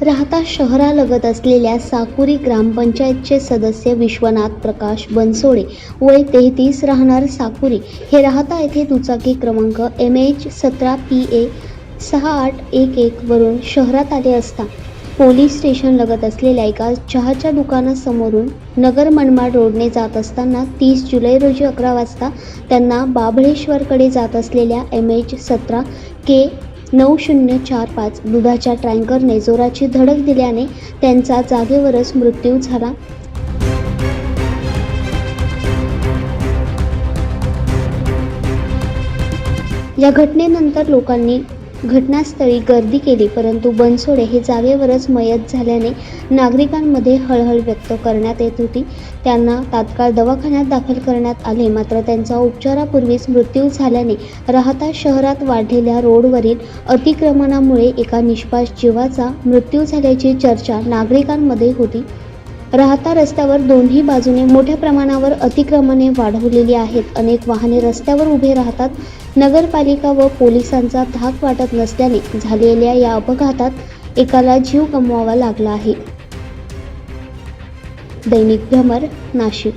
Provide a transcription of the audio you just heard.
राहता शहरालगत असलेल्या साकुरी ग्रामपंचायतचे सदस्य विश्वनाथ प्रकाश बनसोडे वय तेहतीस राहणार साकुरी. हे राहता येथे दुचाकी क्रमांक एम एच सतरा पी ए सहा आठ एक एक वरून शहरात आले असता. पोलीस स्टेशन लगत असलेल्या एका चहाच्या दुकानासमोरून नगर मनमाड रोडने जात असताना तीस जुलै रोजी अकरा वाजता त्यांना बाभळेश्वरकडे जात असलेल्या एम एच सतरा के नऊ शून्य चार पाच दुधाच्या टँकरने जोराची धडक दिल्याने त्यांचा जागेवरच मृत्यू झाला. या घटनेनंतर लोकांनी घटनास्थळी गर्दी केली परंतु बनसोडे हे जागेवरच मयत झाल्याने नागरिकांमध्ये हळहळ व्यक्त करण्यात येत होती. त्यांना तात्काळ दवाखान्यात दाखल करण्यात आले मात्र त्यांचा उपचारापूर्वीच मृत्यू झाल्याने राहता शहरात वाढलेल्या रोडवरील अतिक्रमणामुळे एका निष्पास जीवाचा मृत्यू झाल्याची चर्चा नागरिकांमध्ये होती. राहता रस्त्यावर दोन्ही बाजूने मोठ्या प्रमाणावर अतिक्रमणे वाढवलेली आहेत. अनेक वाहने रस्त्यावर उभे राहतात. नगरपालिका व पोलिसांचा धाक वाटत नसल्याने झालेल्या या अपघातात एकाला जीव गमवावा लागला आहे. दैनिक भ्रमर नाशिक.